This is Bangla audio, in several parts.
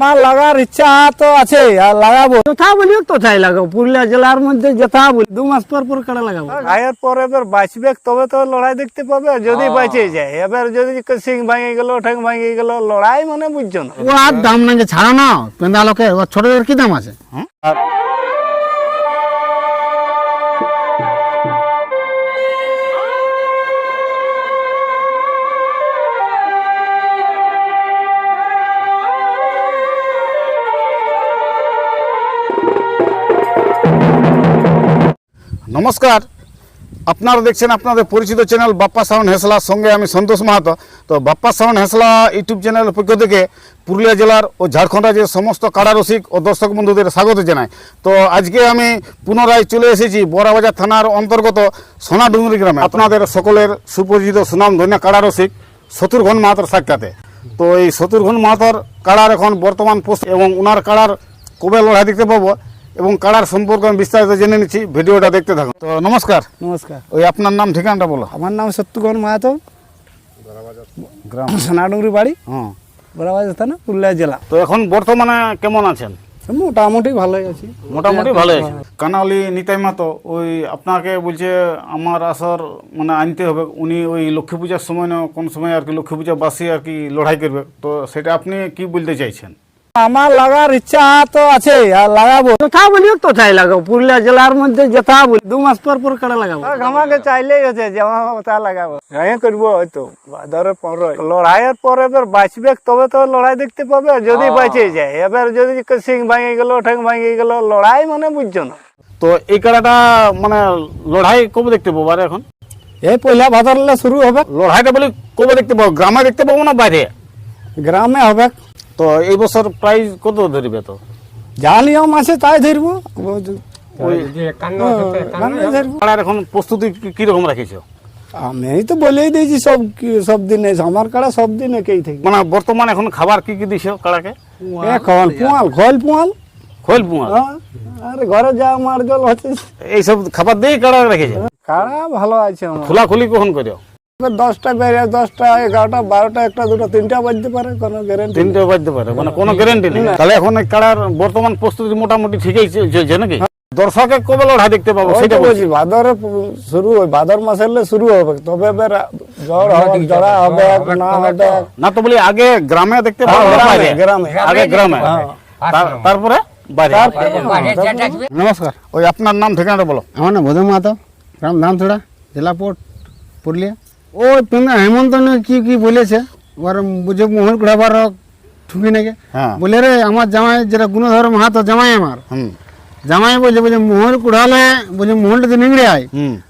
আমার লাগার ইচ্ছা তো আছে আর লাগাবো। যথা বলি তথাই লাগাবো পুরুলিয়া জেলার মধ্যে যথা বলি দু মাস পর পর কাটা লাগাবো। গায়ের পর এবার বাঁচবে তবে তো লড়াই দেখতে পাবে যদি বাঁচে যায়। এবার যদি সিং ভাঙে গেল ঠেং ভাঙে গেল লড়াই মানে বুঝছ না। ও আর দাম নাই যে ছাড়া না পেন্দা লোকে ও ছোটদের কি দাম আছে? নমস্কার। আপনারা দেখছেন আপনাদের পরিচিত চ্যানেল বাপ্পা সাউন্ড হেসলার সঙ্গে আমি সন্তোষ মাহাতো। তো বাপ্পা সাউন্ড হেসলা ইউটিউব চ্যানেলের পক্ষ থেকে পুরুলিয়া জেলার ও ঝাড়খণ্ড রাজ্যের সমস্ত কাড়া রসিক ও দর্শক বন্ধুদের স্বাগত জানাই। তো আজকে আমি পুনরায় চলে এসেছি বড়াবাজার থানার অন্তর্গত সোনাডুঙ্গরি গ্রামে। আপনাদের সকলের সুপরিচিত সুনাম ধন্য কাড়া রসিক শত্রুঘ্ন মাহাতোর সাক্ষাতে। তো এই শত্রুঘ্ন মাহাতোর কাড়ার এখন বর্তমান পোস্ট এবং ওনার কাড়ার কবে লড়াই দেখতে পাবো এবং কাড়ার সম্পর্কে আমি বিস্তারিত জেনে নিচ্ছি। ভিডিওটা দেখতে থাকুন। তো নমস্কার। নমস্কার। ওই আপনার নাম ঠিকানাটা বলো। আমার নাম সত্যগণ মাহাতো। গ্রাম সোনাডুঙ্গরি বাড়ি। হ্যাঁ। বড়াবাজার থানা পুরুলিয়া জেলা। তো এখন বর্তমানে কেমন আছেন? মোটামুটি ভালোই আছি। মোটামুটি ভালো আছে কানালি নিতাই মাতো ওই আপনাকে বলছে আমার আসর মানে আনতে হবে। উনি ওই লক্ষ্মী পূজার সময় না কোন সময় আর কি লক্ষ্মী পূজা বাসি আর কি লড়াই করবে। তো সেটা আপনি কি বলতে চাইছেন? আমার লাগার ইচ্ছা তো আছে আর লাগাবো। যথা বলি তথাই লাগাবো। পুরুলিয়া জেলার মধ্যে যথা বলি দু মাস পর পর কাটা লাগাবো। আমাকে চাইলেই আছে যেমন তা লাগাবো। গায়ে করব হয়তো ভাদরের পনেরো। লড়াইয়ের পর এবার বাঁচবে তবে তো লড়াই দেখতে পাবে যদি বাঁচে যায়। এবার যদি সিং ভাঙে গেল ঠ্যাং ভাঙে গেল লড়াই মানে বুঝছ না। তো এই কাড়াটা মানে লড়াই কবে দেখতে পাবো আর এখন? এই পয়লা ভাদরলে শুরু হবে। লড়াইটা বলি কবে দেখতে পাবো? গ্রামে দেখতে পাবো না বাইরে? গ্রামে হবে। তো এই বছর প্রাইজ কত ধরবে তো? যা নিয়ম আছে তাই ধরবো। এখন প্রস্তুতি কি- কীরকম রাখিছো? আমি তো বলেই দিয়েছি সব কি- সব দিনে আমার কাড়া সব দিন একেই থেকে। মানে বর্তমানে এখন খাবার কি কি দিছো কাড়াকে? এখন পোয়াল খোল পোয়াল। খোল পুয়া হ্যাঁ, আরে ঘরে যা মার জল হচ্ছে। এইসব খাবার দিয়ে কাড়া রেখেছে? কাড়া ভালো আছে আমার। খোলাখুলি কখন করো এবার দশটা বেরিয়ে দশটা এগারোটা বারোটা একটা দুটো তিনটা বাজতে পারে কোনো গ্যারেন্টি তিনটে বাজতে পারে মানে কোনো গ্যারেন্টি নেই। তাহলে এখন কাড়ার বর্তমান প্রস্তুতি মোটামুটি ঠিকই চলছে নাকি? দর্শকে কবে লড়াই দেখতে পাবো সেটা বলছি। ভাদরে শুরু হয় ভাদর মাসের শুরু হবে তবে এবার জ্বর হবে জড়া হবে না হবে। না তো বলি আগে গ্রামে দেখতে পাবো হ্যাঁ, গ্রামে? আগে গ্রামে। তারপরে বাইরে। নমস্কার। ওই আপনার নাম ঠিকানাটা বলো। আমার নাম বোধ মাহাতো গ্রাম ধামথোড়া জেলা পোর্ট পুরুলিয়া। ও পেঙ্গা হেমন্ত কি কি বলেছে? ওর বুঝে মোহন ঘুরাবার ঠুকি নাকি? হ্যাঁ। বলে রে আমার জামাই যেটা গুণধর মাহাতো জামাই আমার। জামাই বলছে বলছে মোহর কুড়ালে বলছে মোহনটা তো নিংড়ে আয়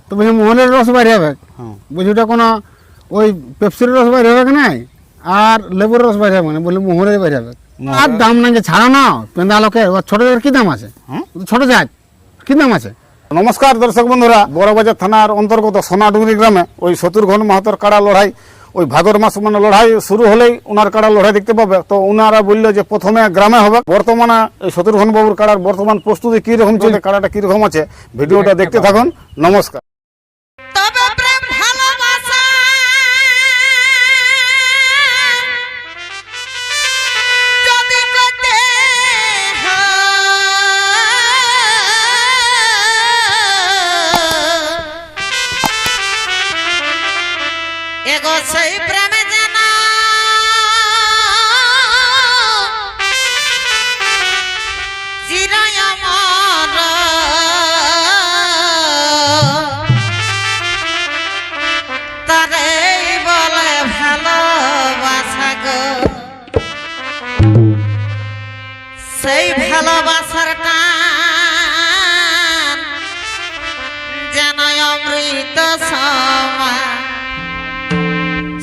তো বলছে মোহনের রস বাইরে হবে। হুম। বলছে ওটা কোনো ওই পেপসির রস বাইরে হবে নাই? আর লেবুর রস বাইরে হবে না বলে মোহরের বাইরে হবে। আর দাম যে ছাড়া না পেন্দা লোকে ওর ছোটদের কি দাম আছে? ছোট জাত কি দাম আছে? নমস্কার দর্শক বন্ধুরা, বড়বাজার থানার অন্তর্গত সোনাডুঙ্গরি গ্রামে ওই শত্রুঘন মাহাতর কাড়া লড়াই, ওই ভাদর মাস মানে লড়াই শুরু হলেই ওনার কাড়া লড়াই দেখতে পাবে। তো ওনারা বলল যে প্রথমে গ্রামে হবে। বর্তমানে এই শত্রুঘন বাবুর কাড়ার বর্তমান প্রস্তুতি কীরকম চলছে, কাড়াটা কীরকম আছে, ভিডিওটা দেখতে থাকুন। নমস্কার। সেই প্রেমে যেন চিরায় তারে বলে ভালোবাসা গো। সেই ভালোবাসার টান যেন অমৃত সমা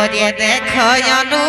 করে দেখো অনু